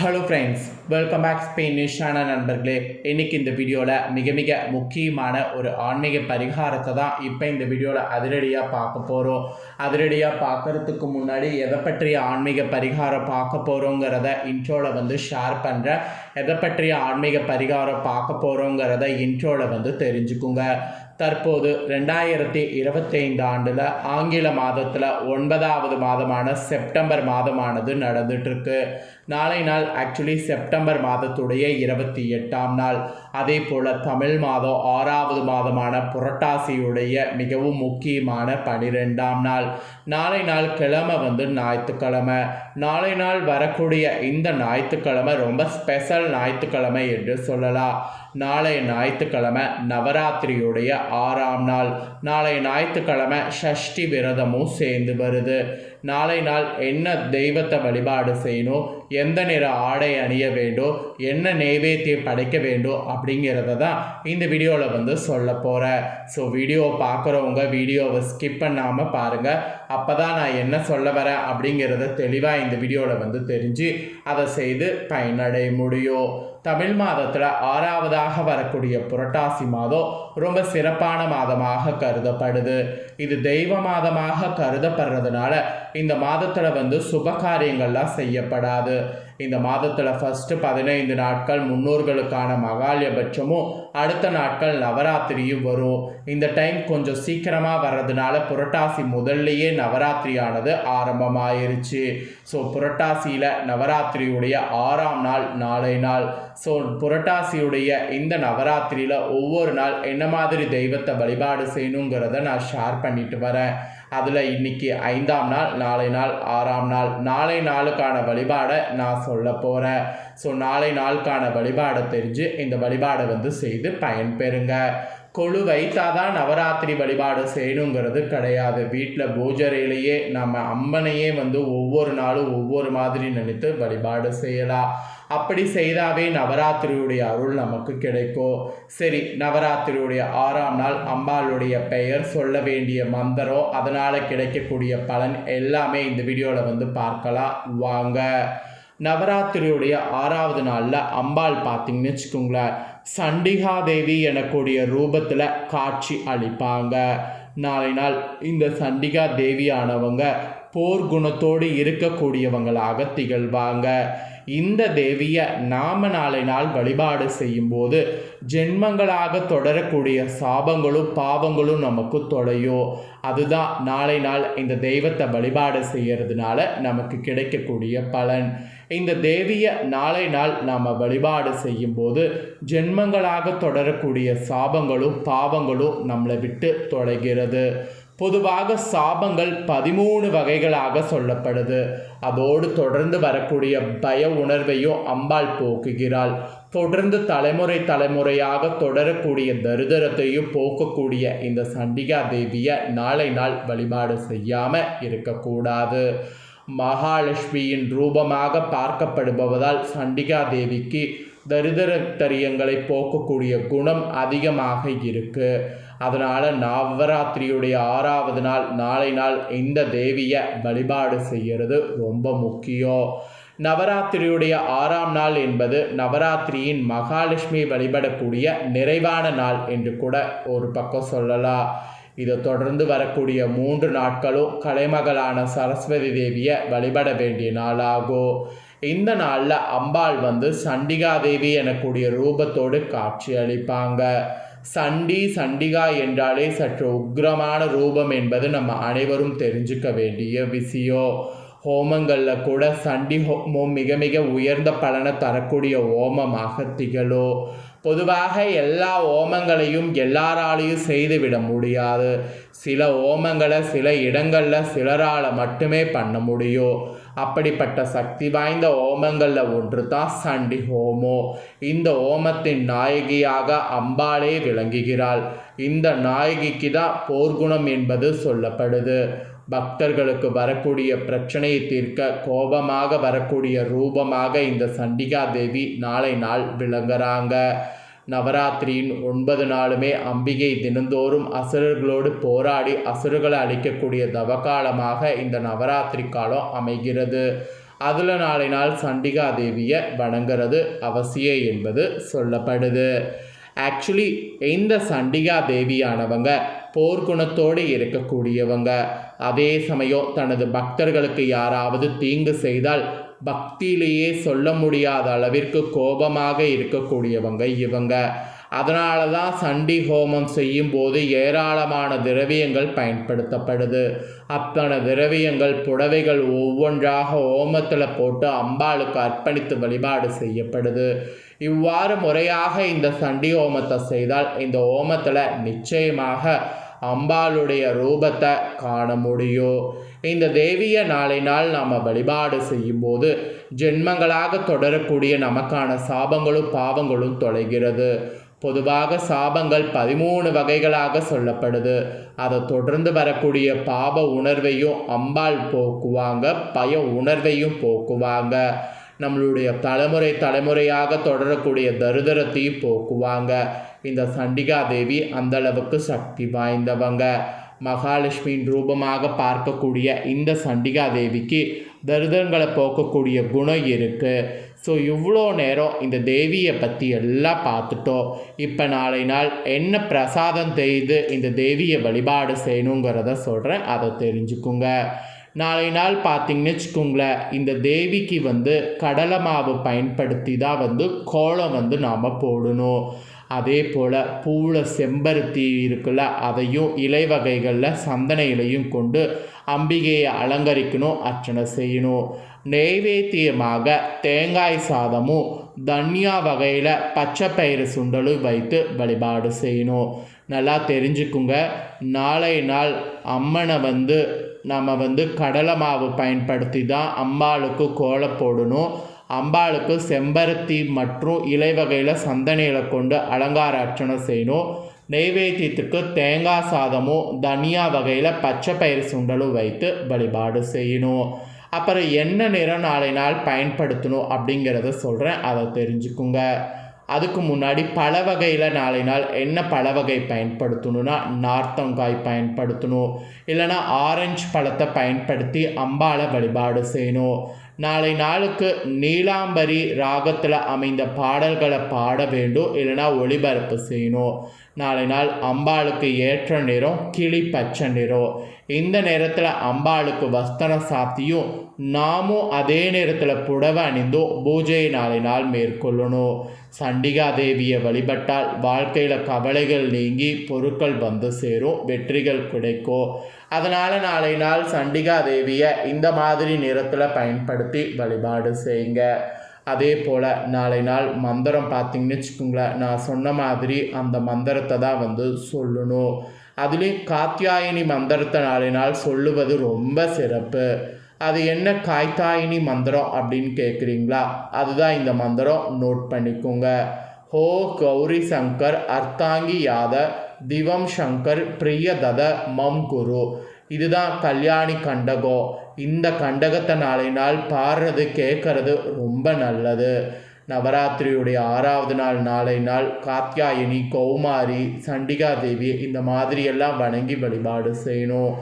Hello friends welcome back ஸ்பெயினிஷான நண்பர்களே. இன்றைக்கி இந்த வீடியோவில் மிக மிக முக்கியமான ஒரு ஆன்மீக பரிகாரத்தை தான் இப்போ இந்த வீடியோவில் அதிரடியாக பார்க்க போகிறோம் அதிரடியாக பார்க்கறதுக்கு முன்னாடி எதை பற்றிய ஆன்மீக பரிகாரம் பார்க்க போகிறோங்கிறத இன்ட்ரோவில் வந்து ஷேர் பண்ணுறேன் எதை பற்றிய ஆன்மீக பரிகாரம் பார்க்க போகிறோங்கிறத இன்ட்ரோவில் வந்து தெரிஞ்சுக்குங்க. தற்போது ரெண்டாயிரத்தி இருபத்தைந்து ஆண்டில் ஆங்கில மாதத்தில் ஒன்பதாவது மாதமான செப்டம்பர் மாதமானது நடந்துட்டுருக்கு நாளை நாள் ஆக்சுவலி செப்டம்பர் மாதத்துடைய இருபத்தி எட்டாம் நாள். அதே போல் தமிழ் மாதம் ஆறாவது மாதமான புரட்டாசியுடைய மிகவும் முக்கியமான பனிரெண்டாம் நாள். நாளை நாள் கிழமை வந்து ஞாயிற்றுக்கிழமை. நாளை நாள் வரக்கூடிய இந்த ஞாயிற்றுக்கிழமை ரொம்ப ஸ்பெஷல் ஞாயிற்றுக்கிழமை என்று சொல்லலாம். நாளை ஞாயிற்றுக்கிழமை நவராத்திரியுடைய ஆறாம் நாள். நாளை ஞாயிற்றுக்கிழமை ஷஷ்டி விரதமும் சேர்ந்து வருது. நாளை நாள் என்ன தெய்வத்தை வழிபாடு செய்யணும்? எந்த நிற ஆடை அணிய வேண்டும்? என்ன நெய்வேத்தியம் படைக்க வேண்டும்? அப்படிங்கிறத தான் இந்த வீடியோவில் வந்து சொல்ல போகிறேன் ஸோ வீடியோ பார்க்குறவங்க வீடியோவை ஸ்கிப் பண்ணாமல் பாருங்கள் அப்போ தான் நான் என்ன சொல்ல வரேன் அப்படிங்கிறத தெளிவாக இந்த வீடியோவில் வந்து தெரிஞ்சு அதை செய்து பயனடைய முடியும். தமிழ் மாதத்தில் ஆறாவதாக வரக்கூடிய புரட்டாசி மாதம் ரொம்ப சிறப்பான மாதமாக கருதப்படுது. இது தெய்வ மாதமாக கருதப்படுறதுனால இந்த மாதத்தில் வந்து சுப காரியங்கள்லாம் செய்யப்படாது. இந்த மாதத்தில் ஃபஸ்ட்டு பதினைந்து நாட்கள் முன்னோர்களுக்கான மகாலயபட்சமும் அடுத்த நாட்கள் நவராத்திரியும் வரும். இந்த டைம் கொஞ்சம் சீக்கிரமாக வர்றதுனால புரட்டாசி முதல்லையே நவராத்திரியானது ஆரம்பமாயிருச்சு. ஸோ புரட்டாசியில் நவராத்திரியுடைய ஆறாம் நாள் நாளை நாள். ஸோ புரட்டாசியுடைய இந்த நவராத்திரியில் ஒவ்வொரு நாள் என்ன மாதிரி தெய்வத்தை வழிபாடு செய்யணுங்கிறத நான் ஷேர் பண்ணிட்டு வரேன். அதில் இன்னைக்கு ஐந்தாம் நாள் நாளை நாள் ஆறாம் நாள். நாளை நாளுக்கான வழிபாடை நான் சொல்ல போகிறேன் ஸோ நாளை நாளுக்கான வழிபாடை தெரிஞ்சு இந்த வழிபாடை வந்து செய்து பயன்பெறுங்க. கொழு வைத்தாதான் நவராத்திரி வழிபாடு செய்யணுங்கிறது கிடையாது. வீட்டில் பூஜரையிலேயே நம்ம அம்மனையே வந்து ஒவ்வொரு நாளும் ஒவ்வொரு மாதிரி நினைத்து வழிபாடு செய்யலாம். அப்படி செய்தாவே நவராத்திரியுடைய அருள் நமக்கு கிடைக்கும். சரி நவராத்திரியுடைய ஆறாம் நாள் அம்பாளுடைய பெயர் சொல்ல வேண்டிய மந்திரம் அதனால் கிடைக்கக்கூடிய பலன் எல்லாமே இந்த வீடியோவில் வந்து பார்க்கலாம். வாங்க. நவராத்திரியுடைய ஆறாவது நாளில் அம்பாள் பார்த்தீங்கன்னு வச்சுக்கோங்களேன் சண்டிகா தேவி எனக்கூடிய ரூபத்தில் காட்சி அளிப்பாங்க. நாளை நாள் இந்த சண்டிகா தேவியானவங்க போர் குணத்தோடு இருக்கக்கூடியவங்களாக திகழ்வாங்க. இந்த தேவியை நாம நாளை நாள் வழிபாடு செய்யும்போது ஜென்மங்களாக தொடரக்கூடிய சாபங்களும் பாவங்களும் நமக்கு தொலையும். அதுதான் நாளை நாள் இந்த தெய்வத்தை வழிபாடு செய்யறதுனால நமக்கு கிடைக்கக்கூடிய பலன். இந்த தேவியை நாளை நாள் நாம் வழிபாடு செய்யும்போது ஜென்மங்களாக தொடரக்கூடிய சாபங்களும் பாவங்களும் நம்மளை விட்டு தொலைகிறது. பொதுவாக சாபங்கள் பதிமூணு வகைகளாக சொல்லப்படுது. அதோடு தொடர்ந்து வரக்கூடிய பய உணர்வையும் அம்பாள் போக்குகிறாள். தொடர்ந்து தலைமுறை தலைமுறையாக தொடரக்கூடிய தரிதரத்தையும் போக்கக்கூடிய இந்த சண்டிகா தேவியை நாளை நாள் வழிபாடு செய்யாமல் இருக்கக்கூடாது. மகாலட்சுமியின் ரூபமாக பார்க்கப்படுபவதால் சண்டிகா தேவிக்கு தரிதரத்தரியங்களை போக்கக்கூடிய குணம் அதிகமாக இருக்குது அதனால் நவராத்திரியுடைய ஆறாவது நாள் நாளை நாள் இந்த தேவியை வழிபாடு செய்கிறது ரொம்ப முக்கியம். நவராத்திரியுடைய ஆறாம் நாள் என்பது நவராத்திரியின் மகாலட்சுமி வழிபடக்கூடிய நிறைவான நாள் என்று கூட ஒரு பக்கம் சொல்லலாம். இதை தொடர்ந்து வரக்கூடிய மூன்று நாட்களும் கலைமகளான சரஸ்வதி தேவியை வழிபட வேண்டிய நாளாகும். இந்த நாளில் அம்பாள் வந்து சண்டிகா தேவி எனக்கூடிய ரூபத்தோடு காட்சி அளிப்பாங்க. சண்டி சண்டிகா என்றாலே சற்று உக்ரமான ரூபம் என்பது நம்ம அனைவரும் தெரிஞ்சுக்க வேண்டிய விஷயம். ஹோமங்களில் கூட சண்டி ஹோமம் மிக மிக உயர்ந்த பலனை தரக்கூடிய ஓமமாக திகழும். பொதுவாக எல்லா ஓமங்களையும் எல்லாராலையும் செய்துவிட முடியாது. சில ஓமங்களை சில இடங்களில் சிலரால் மட்டுமே பண்ண முடியும் அப்படிப்பட்ட சக்தி வாய்ந்த ஓமங்களில் ஒன்று தான் சண்டி ஹோமோ? இந்த ஓமத்தின் நாயகியாக அம்பாளே விளங்குகிறாள். இந்த நாயகிக்கு தான் போர்க்குணம் என்பது சொல்லப்படுது. பக்தர்களுக்கு வரக்கூடிய பிரச்சனையை தீர்க்க கோபமாக வரக்கூடிய ரூபமாக இந்த சண்டிகா தேவி நாளை நாள் விளங்குறாங்க. நவராத்திரியின் ஒன்பது நாளுமே அம்பிகை தினந்தோறும் அசுரர்களோடு போராடி அசுரர்களை அழிக்கக்கூடிய தவகாலமாக இந்த நவராத்திரி காலம் அமைகிறது. அதில் நாளை நாள் சண்டிகா தேவியை வணங்குறது அவசியம் என்பது சொல்லப்படுது. ஆக்சுவலி இந்த சண்டிகா தேவியானவங்க போர்க்குணத்தோடு இருக்கக்கூடியவங்க. அதே சமயம் தனது பக்தர்களுக்கு யாராவது தீங்கு செய்தால் பக்தியிலேயே சொல்ல முடியாத அளவிற்கு கோபமாக இருக்கக்கூடியவங்க இவங்க. அதனால தான் சண்டி ஹோமம் செய்யும் போது ஏராளமான திரவியங்கள் பயன்படுத்தப்படுது. அத்தனை திரவியங்கள் புடவைகள் ஒவ்வொன்றாக ஹோமத்தில் போட்டு அம்பாளுக்கு அர்ப்பணித்து வழிபாடு செய்யப்படுது. இவ்வாறு முறையாக இந்த சண்டி ஹோமத்தை செய்தால் இந்த ஹோமத்தில் நிச்சயமாக அம்பாளுடைய ரூபத்தை காண முடியும். இந்த தேவியை நாளை நாள் நாம் வழிபாடு செய்யும்போது ஜென்மங்களாக தொடரக்கூடிய நமக்கான சாபங்களும் பாவங்களும் தொலைகிறது. பொதுவாக சாபங்கள் பதிமூணு வகைகளாக சொல்லப்படுது. அதை தொடர்ந்து வரக்கூடிய பாப உணர்வையும் அம்பாள் போக்குவாங்க பய உணர்வையும் போக்குவாங்க. நம்மளுடைய தலைமுறை தலைமுறையாக தொடரக்கூடிய தருதரத்தையும் போக்குவாங்க. இந்த சண்டிகா தேவி அந்தளவுக்கு சக்தி வாய்ந்தவங்க. மகாலட்சுமியின் ரூபமாக பார்க்கக்கூடிய இந்த சண்டிகா தேவிக்கு தரிதரங்களை போக்கக்கூடிய குணம் இருக்குது ஸோ இவ்வளோ நேரம் இந்த தேவியை பற்றி எல்லாம் பார்த்துட்டோம். இப்போ நாளை நாள் என்ன பிரசாதம் செய்து இந்த தேவியை வழிபாடு செய்யணுங்கிறத சொல்கிறேன் அதை தெரிஞ்சுக்குங்க. நாளை நாள் பார்த்தீங்கன்னு வச்சுக்கோங்களேன் இந்த தேவிக்கு வந்து கடலை மாவு பயன்படுத்தி தான் வந்து கோலம் வந்து நாம் போடணும். அதே போல் பூவில் செம்பருத்தி இருக்குல்ல அதையும் இலை வகைகளில் சந்தன இலையும் கொண்டு அம்பிகையை அலங்கரிக்கணும் அர்ச்சனை செய்யணும். நெய்வேத்தியமாக தேங்காய் சாதமும் தன்யா வகையில் பச்சை பயிறு சுண்டலும் வைத்து வழிபாடு செய்யணும். நல்லா தெரிஞ்சுக்குங்க. நாளை நாள் அம்மனை வந்து நம்ம வந்து கடலை மாவு பயன்படுத்தி தான் அம்பாளுக்கு கோலம் போடணும். அம்பாளுக்கு செம்பருத்தி மற்றும் இலை வகையில் சந்தனையில் கொண்டு அலங்கார அர்ச்சனை செய்யணும். நெய்வேத்தியத்துக்கு தேங்காய் சாதமும் தனியா வகையில் பச்சை பயிர் சுண்டலும் வைத்து வழிபாடு செய்யணும். அப்புறம் என்ன நிறம் நாளை நாள் பயன்படுத்தணும் அப்படிங்கிறத சொல்கிறேன் அதை தெரிஞ்சுக்குங்க. அதுக்கு முன்னாடி பல வகையில் நாளை நாள் என்ன பல வகை பயன்படுத்தணும்னா நார்த்தங்காய் பயன்படுத்தணும். இல்லைனா ஆரஞ்சு பழத்தை பயன்படுத்தி அம்பாளை வழிபாடு செய்யணும். நாளை நாளுக்கு நீலாம்பரி ராகத்தில் அமைந்த பாடல்களை பாட வேண்டும். இல்லைனா ஒளிபரப்பு செய்யணும். நாளை நாள் அம்பாளுக்கு ஏற்ற நிறம் கிளி பச்சை நிறம். இந்த நேரத்தில் அம்பாளுக்கு வஸ்திரம் சாத்தியும் நாமும் அதே நேரத்தில் புடவை அணிந்தும் பூஜையை நாளை நாள் மேற்கொள்ளணும். சண்டிகா தேவியை வழிபட்டால் வாழ்க்கையில் கவலைகள் நீங்கி பொருட்கள் வந்து சேரும் வெற்றிகள் கிடைக்கும். அதனால் நாளை நாள் சண்டிகா தேவியை இந்த மாதிரி நிறத்தில் பயன்படுத்தி வழிபாடு செய்யுங்க. அதே போல் நாளை நாள் மந்திரம் பார்த்தீங்கன்னு வச்சுக்கோங்களேன் நான் சொன்ன மாதிரி அந்த மந்திரத்தை தான் வந்து சொல்லணும். அதுலேயும் காத்தியாயினி மந்திரத்தை நாளை நாள் சொல்லுவது ரொம்ப சிறப்பு. அது என்ன காய்த்தாயினி மந்திரம் அப்படின்னு கேட்குறீங்களா? அதுதான் இந்த மந்திரம். நோட் பண்ணிக்கோங்க. ஹோ கௌரி சங்கர் அர்த்தாங்கி யாத திவம் சங்கர் பிரியதத மம் குரு. இதுதான் கல்யாணி கண்டகம். இந்த கண்டகத்தை நாளை நாள் பாடுறது கேட்கறது ரொம்ப நல்லது. நவராத்திரியுடைய ஆறாவது நாள் நாளை நாள் காத்தியாயினி கௌமாரி சண்டிகா தேவி இந்த மாதிரியெல்லாம் வணங்கி வழிபாடு செய்யணும்.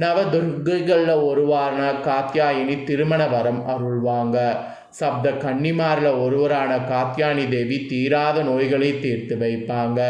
நவதுர்கைகளில் ஒருவாரான காத்தியாயினி திருமண வரம் அருள்வாங்க. சப்த கன்னிமாரில் ஒருவரான காத்தியானி தேவி தீராத நோய்களை தீர்த்து வைப்பாங்க.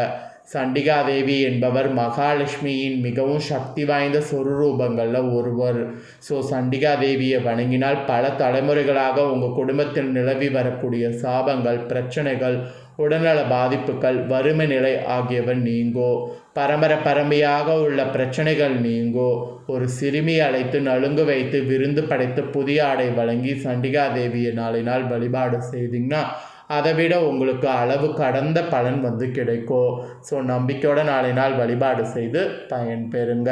சண்டிகாதேவி என்பவர் மகாலட்சுமியின் மிகவும் சக்தி வாய்ந்த சொருரூபங்களில் ஒருவர். ஸோ சண்டிகா தேவியை வணங்கினால் பல தலைமுறைகளாக உங்கள் குடும்பத்தில் நிலவி வரக்கூடிய சாபங்கள் பிரச்சனைகள் உடல்நல பாதிப்புகள் வறுமை நிலை ஆகியவை நீங்கோ. பரம்பரை பரம்பையாக உள்ள பிரச்சனைகள் நீங்கோ. ஒரு சிறுமி அழைத்து நலுங்கு வைத்து விருந்து படைத்து புதிய ஆடை வழங்கி சண்டிகா தேவியை நாளை நாள் வழிபாடு செய்தீங்கன்னா அதை விட உங்களுக்கு அளவு கடந்த பலன் வந்து கிடைக்கும். ஸோ நம்பிக்கையோட நாளை நாள் வழிபாடு செய்து பயன் பெறுங்க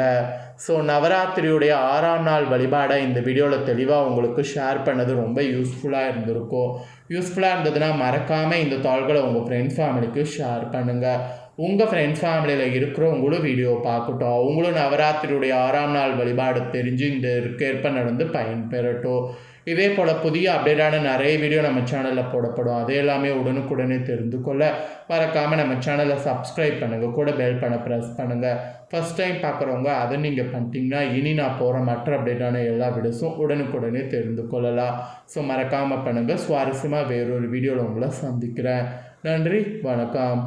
ஸோ நவராத்திரியுடைய ஆறாம் நாள் வழிபாடை இந்த வீடியோவில் தெளிவாக உங்களுக்கு ஷேர் பண்ணது ரொம்ப யூஸ்ஃபுல்லாக இருந்திருக்கும். யூஸ்ஃபுல்லாக இருந்ததுன்னா மறக்காமல் இந்த தாள்களை உங்கள் ஃப்ரெண்ட்ஸ் ஃபேமிலிக்கு ஷேர் பண்ணுங்கள் உங்கள் ஃப்ரெண்ட்ஸ் ஃபேமிலியில் இருக்கிறவங்களும் வீடியோ பார்க்கட்டும். அவங்களும் நவராத்திரியுடைய ஆறாம் நாள் வழிபாடு தெரிஞ்சு இந்த ஏற்ப நடந்து பயன்பெறட்டும். இதே போல் புதிய அப்டேட்டான நிறைய வீடியோ நம்ம சேனலில் போடப்படும். அது எல்லாமே உடனுக்குடனே தெரிந்து கொள்ள மறக்காமல் நம்ம சேனலை சப்ஸ்கிரைப் பண்ணுங்கள் கூட பெல் பண்ண ப்ரெஸ் பண்ணுங்கள் ஃபஸ்ட் டைம் பார்க்குறவங்க அதை நீங்கள் பண்ணிட்டீங்கன்னா இனி நான் போகிற மற்ற அப்டேட்டான எல்லா வீடியோஸும் உடனுக்குடனே தெரிந்து கொள்ளலாம். ஸோ மறக்காமல் பண்ணுங்கள் சுவாரஸ்யமாக வேறொரு வீடியோவில் உங்களை சந்திக்கிறேன். நன்றி. வணக்கம்.